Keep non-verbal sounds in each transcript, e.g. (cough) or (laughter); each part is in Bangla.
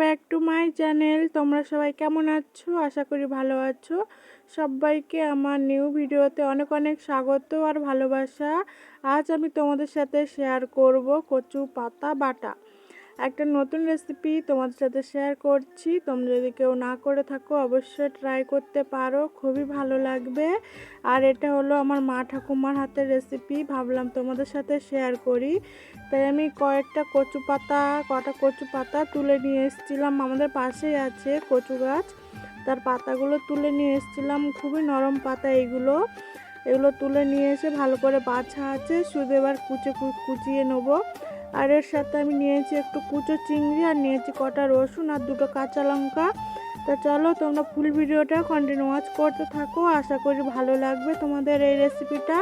ব্যাক টু মাই চ্যানেল তোমরা সবাই কেমন আছো? আশা করি ভালো আছো। সবাইকে আমার নিউ ভিডিওতে অনেক অনেক স্বাগত আর ভালোবাসা। আজ আমি তোমাদের সাথে শেয়ার করব কচু পাতা বাটা। একটা নতুন রেসিপি তোমাদের সাথে শেয়ার করছি। তোমরা যদি কেউ না করে থাকো, অবশ্যই ট্রাই করতে পারো, খুবই ভালো লাগবে। আর এটা হলো আমার মা ঠাকুমার হাতের রেসিপি ভাবলাম তোমাদের সাথে শেয়ার করি। তাই আমি কয়েকটা কচু পাতা, কটা কচু পাতা তুলে নিয়ে এসেছিলাম, আমাদের পাশেই আছে কচু গাছ। তার পাতাগুলো তুলে নিয়ে এসেছিলাম, খুবই নরম পাতা এগুলো। এগুলো তুলে নিয়ে এসে ভালো করে বাছা আছে, শুধু এবার কুচে কুচিয়ে নেব। আর এর সাথে আমি নিয়েছি একটু কুচো চিংড়ি আর নিয়েছি কটা রসুন আর দুটো কাঁচা লঙ্কা। তা চলো তোমরা ফুল ভিডিওটা কন্টিনিউ ওয়াচ করতে থাকো। আশা করি ভালো লাগবে তোমাদের এই রেসিপিটা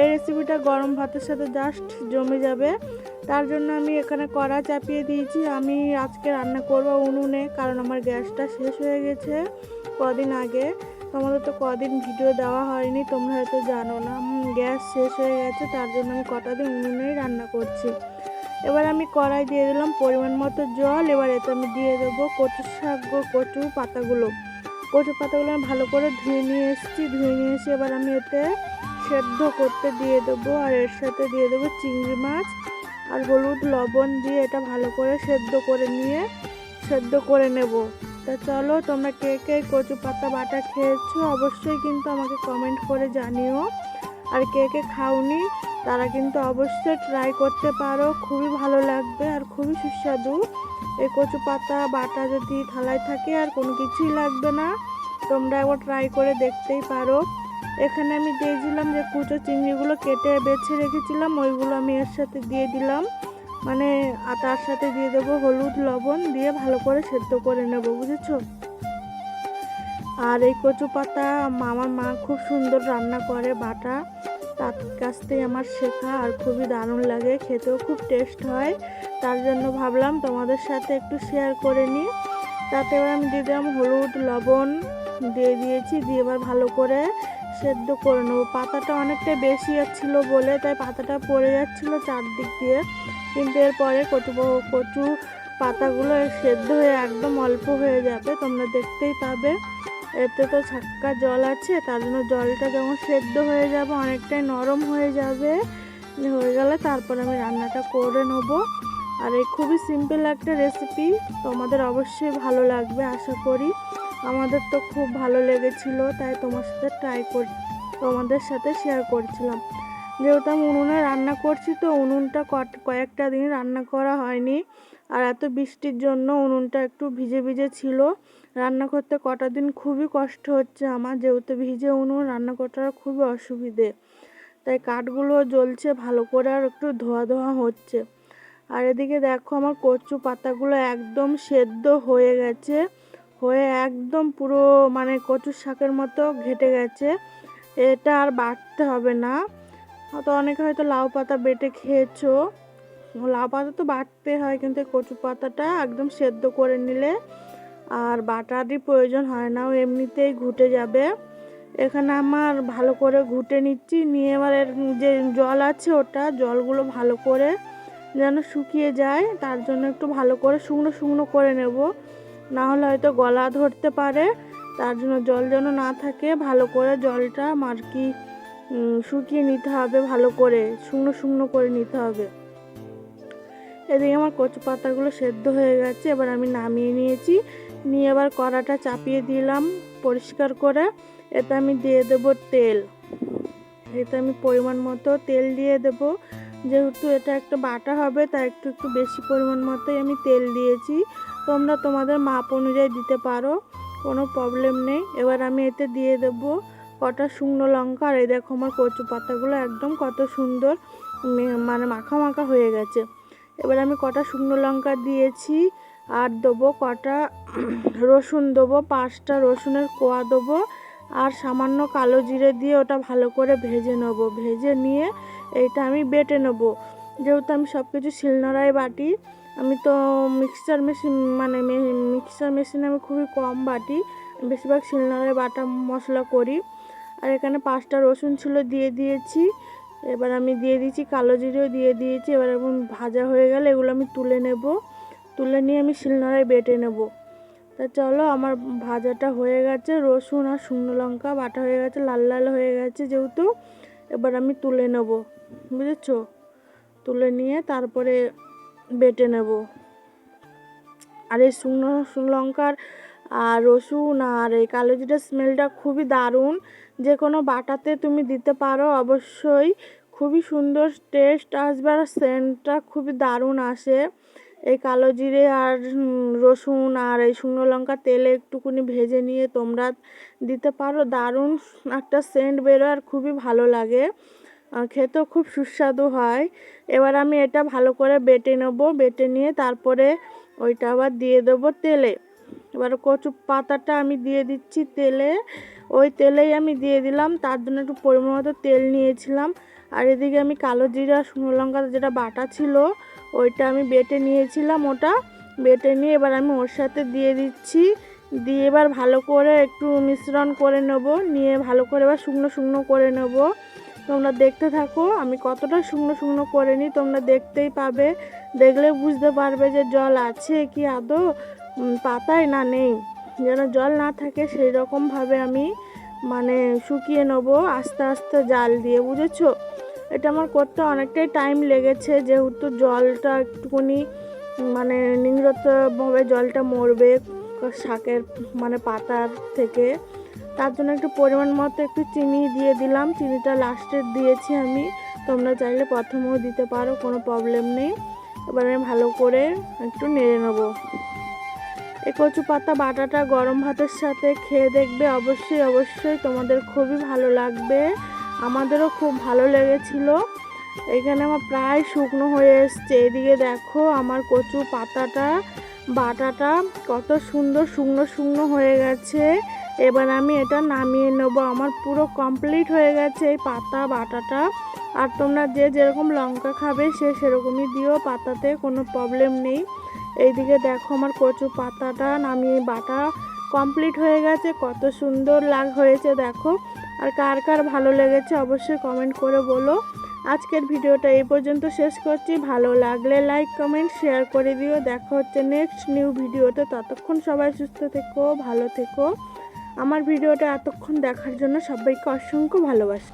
এই রেসিপিটা গরম ভাতের সাথে জাস্ট জমে যাবে। তার জন্য আমি এখানে কড়া চাপিয়ে দিয়েছি। আমি আজকে রান্না করব উনুনে, কারণ আমার গ্যাসটা শেষ হয়ে গেছে কদিন আগে। তোমাদের তো কদিন ভিডিও দেওয়া হয়নি, তোমরা হয়তো জানো না। গ্যাস শেষ হয়ে গেছে, তার জন্য আমি কটা দিন উনুনেই রান্না করছি। এবার আমি কড়াই দিয়ে দিলাম পরিমাণ মতো জল, এবার এতে আমি দিয়ে দেবো কচু শাক কচু পাতাগুলো। কচু পাতাগুলো আমি ভালো করে ধুয়ে নিয়ে এসেছি, ধুয়ে নিয়ে এসে এবার আমি এতে সেদ্ধ করতে দিয়ে দেবো, আর এর সাথে দিয়ে দেবো চিংড়ি মাছ আর হলুদ লবণ দিয়ে এটা ভালো করে সেদ্ধ করে নিয়ে সেদ্ধ করে নেব। তা চলো, তোমরা কে কে কচু পাতা বাটা খেয়েছো অবশ্যই কিন্তু আমাকে কমেন্ট করে জানিও। আর কে কে খাওনি, তারা কিন্তু অবশ্যই ট্রাই করতে পারো। খুবই ভালো লাগবে আর খুবই সুস্বাদু। এই কচু পাতা, বাটা যদি থালায় থাকে আর কোনো কিছুই লাগবে না, তোমরা একবার ট্রাই করে দেখতেই পারো। এখানে আমি দিয়েছিলাম যে কুচো চিংড়িগুলো কেটে বেছে রেখেছিলাম, ওইগুলো আমি এর সাথে দিয়ে দিলাম। মানে তার সাথে দিয়ে দেবো হলুদ, লবণ দিয়ে ভালো করে সেদ্ধ করে নেব, বুঝেছ? আর এই কচু পাতা, আমার মা খুব সুন্দর রান্না করে বাটা। তার কাছ থেকে আমার শেখা আর খুবই দারুণ লাগে, খেতেও খুব টেস্ট হয়। তার জন্য ভাবলাম তোমাদের সাথে একটু শেয়ার করে নিই। তাতে এবার আমি দিয়ে দিলাম হলুদ, লবণ, দিয়ে দিয়েছি, দিয়ে এবার ভালো করে সেদ্ধ করে নেব। পাতাটা অনেকটা বেশি ছিল বলে, তাই পাতাটা পড়ে যাচ্ছিল চারদিক দিয়ে। কিন্তু এরপরে কচু কচু পাতাগুলো সেদ্ধ হয়ে একদম অল্প হয়ে যাবে, তোমরা দেখতেই পাবে। এতে তো ছাক্কা জল আছে, তার জন্য জলটা যখন সেদ্ধ হয়ে যাবে, অনেকটাই নরম হয়ে যাবে, হয়ে গেলে তারপর আমি রান্নাটা করে নেব। আর এই খুবই সিম্পল একটা রেসিপি তোমাদের অবশ্যই ভালো লাগবে, আশা করি। আমাদের তো খুব ভালো লেগেছিল, তাই তোমার সাথে ট্রাই কর, তোমাদের সাথে শেয়ার করছিলাম। যেহেতু আমি উনুনে রান্না করছি, তো উনুনটা কয়েকটা দিন রান্না করা হয়নি। আর এত বৃষ্টির জন্য উনুনটা একটু ভিজে ভিজে ছিল। রান্না করতে কটা দিন খুবই কষ্ট হচ্ছে আমার, যেহেতু ভিজে উনুন, রান্না করার খুবই অসুবিধে। তাই কাঠগুলো জ্বলছে, ভালো করে আর একটু ধোয়া ধোয়া হচ্ছে। আর এদিকে দেখো আমার কচু পাতাগুলো একদম সেদ্ধ হয়ে গেছে, হয়ে একদম পুরো মানে কচু শাকের মতো ঘেটে গেছে। এটা আর বাটতে হবে না। তো অনেকে হয়তো লাউ পাতা বেটে খেয়েছো। লাউ পাতা তো বাটতে হয়, কিন্তু এই কচু পাতাটা একদম সেদ্ধ করে নিলে আর বাটারই প্রয়োজন হয় না, ও এমনিতেই ঘুটে যাবে। এখানে আমার ভালো করে ঘুটে নিচ্ছি, নিয়ে এবার যে জল আছে ওটা, জলগুলো ভালো করে যেন শুকিয়ে যায়, তার জন্য একটু ভালো করে শুকনো শুকনো করে নেব। না হলে হয়তো গলা ধরতে পারে, তার জন্য জল যেন না থাকে, ভালো করে জলটা মার্কি শুকিয়ে নিতে হবে, ভালো করে শুকনো শুকনো করে নিতে হবে। এদিকে আমার কচু পাতাগুলো সেদ্ধ হয়ে গেছে, এবার আমি নামিয়ে নিয়েছি। নিয়ে এবার কড়াটা চাপিয়ে দিলাম পরিষ্কার করে। এতে আমি দিয়ে দেব তেল। এতে আমি পরিমাণ মতো তেল দিয়ে দেব। যেহেতু এটা একটা বাটা হবে, তাই একটু একটু বেশি পরিমাণ মতোই আমি তেল দিয়েছি। তোমরা তোমাদের মাপ অনুযায়ী দিতে পারো, কোনো প্রবলেম নেই। এবার আমি এতে দিয়ে দেব কটা শুকনো লঙ্কা। আর এই দেখো আমার কচু পাতাগুলো একদম কত সুন্দর মানে মাখা মাখা হয়ে গেছে। এবার আমি কটা শুকনো লঙ্কা দিয়েছি, আর দেবো কটা (clears throat) রসুন দেবো, পাঁচটা রসুনের কোয়া দেবো, আর সামান্য কালো জিরে দিয়ে ওটা ভালো করে ভেজে নেব। ভেজে নিয়ে এইটা আমি বেটে নেব। যেহেতু আমি সব কিছু শিলনোড়ায় বাটি, আমি তো মিক্সচার মেশিন মানে মিক্সচার মেশিনে আমি খুবই কম বাটি বেশিরভাগ শিলনোড়ায় বাটা মশলা করি। আর এখানে পাঁচটা রসুন ছিল দিয়ে দিয়েছি এবার আমি দিয়ে দিয়েছি কালো জিরেও দিয়ে দিয়েছি। এবার এখন ভাজা হয়ে গেলে এগুলো আমি তুলে নেব। তুলে নিয়ে আমি শিলনোড়ায় বেটে নেব। তা চলো, আমার ভাজাটা হয়ে গেছে। রসুন আর শুকনো লঙ্কা বাটা হয়ে গেছে, লাল লাল হয়ে গেছে যেহেতু। এবার আমি তুলে নেব, বুঝেছ? তুলে নিয়ে তারপরে বেটে নেব। আর এই শুকনো লঙ্কার আর রসুন আর এই কালো জিরার স্মেলটা খুবই দারুণ। যে কোনো বাটাতে তুমি দিতে পারো, অবশ্যই। খুবই সুন্দর টেস্ট আসবে আর সেন্টটা খুবই দারুণ আসে। এই কালো জিরে আর রসুন আর এই শুকনো লঙ্কা তেলে একটুকুনি ভেজে নিয়ে তোমরা দিতে পারো। দারুণ একটা সেন্ট বেরোয় আর খুবই ভালো লাগে। খেতেও খুব সুস্বাদু হয়। এবার আমি এটা ভালো করে বেটে নেব। বেটে নিয়ে তারপরে ওইটা আবার দিয়ে দেবো তেলে। এবার কচু পাতাটা আমি দিয়ে দিচ্ছি তেলে। ওই তেলেই আমি দিয়ে দিলাম। তার জন্য একটু পরিমাণ মতো তেল নিয়েছিলাম। আর এদিকে আমি কালো জিরা, শুকনো লঙ্কা যেটা বাটা ছিল, ওইটা আমি বেটে নিয়েছিলাম ওটা। বেটে নিয়ে এবার আমি ওর সাথে দিয়ে দিচ্ছি। দিয়ে এবার ভালো করে একটু মিশ্রণ করে নেব। নিয়ে ভালো করে এবার শুকনো শুকনো করে নেব। তোমরা দেখতে থাকো, আমি কতটা শুকনো শুকনো করে নিই, তোমরা দেখতেই পাবে। দেখলে বুঝতে পারবে যে জল আছে কি আদৌ। পাতায় না নেই। যেন জল না থাকে সেই রকমভাবে আমি মানে শুকিয়ে নেব, আস্তে আস্তে জাল দিয়ে, বুঝেছ? এটা আমার করতে অনেকটাই টাইম লেগেছে, যেহেতু জলটা একটুখানি মানে নিংড়তভাবে জলটা মরবে শাকের মানে পাতার থেকে। তার জন্য একটু পরিমাণ মতো একটু চিনি দিয়ে দিলাম। চিনিটা লাস্টে দিয়েছি আমি। তোমরা চাইলে প্রথমেও দিতে পারো, কোনো প্রবলেম নেই। এবার আমি ভালো করে একটু নেড়ে নেব। এই কচু পাতা, বাটাটা গরম ভাতের সাথে খেয়ে দেখবে। অবশ্যই অবশ্যই তোমাদের খুবই ভালো লাগবে। আমাদেরও খুব ভালো লেগেছিল। এখানে আমার প্রায় শুকনো হয়ে এসছে। এদিকে দেখো আমার কচু পাতাটা, বাটাটা কত সুন্দর শুকনো শুকনো হয়ে গেছে। এবার আমি এটা নামিয়ে নেব। আমার পুরো কমপ্লিট হয়ে গেছে এই পাতা, বাটাটা। আর তোমরা যে যেরকম লঙ্কা খাবে সে সেরকমই দিও। পাতাতে কোনো প্রবলেম নেই। এইদিকে দেখো আমার কচু পাতাটা নামিয়ে বাটা কমপ্লিট হয়ে গেছে। কত সুন্দর লাগ হয়েছে দেখো। আর কার কার ভালো লেগেছে অবশ্যই কমেন্ট করে বলো। আজকের ভিডিওটা এই পর্যন্ত শেষ করছি। ভালো লাগলে লাইক কমেন্ট শেয়ার করে দিও। দেখা হচ্ছে নেক্সট নিউ ভিডিওতে। ততক্ষণ সবাই সুস্থ থেকো, ভালো থেকো। আমার ভিডিওটা এতক্ষণ দেখার জন্য সবাইকে অসংখ্য ভালোবাসা।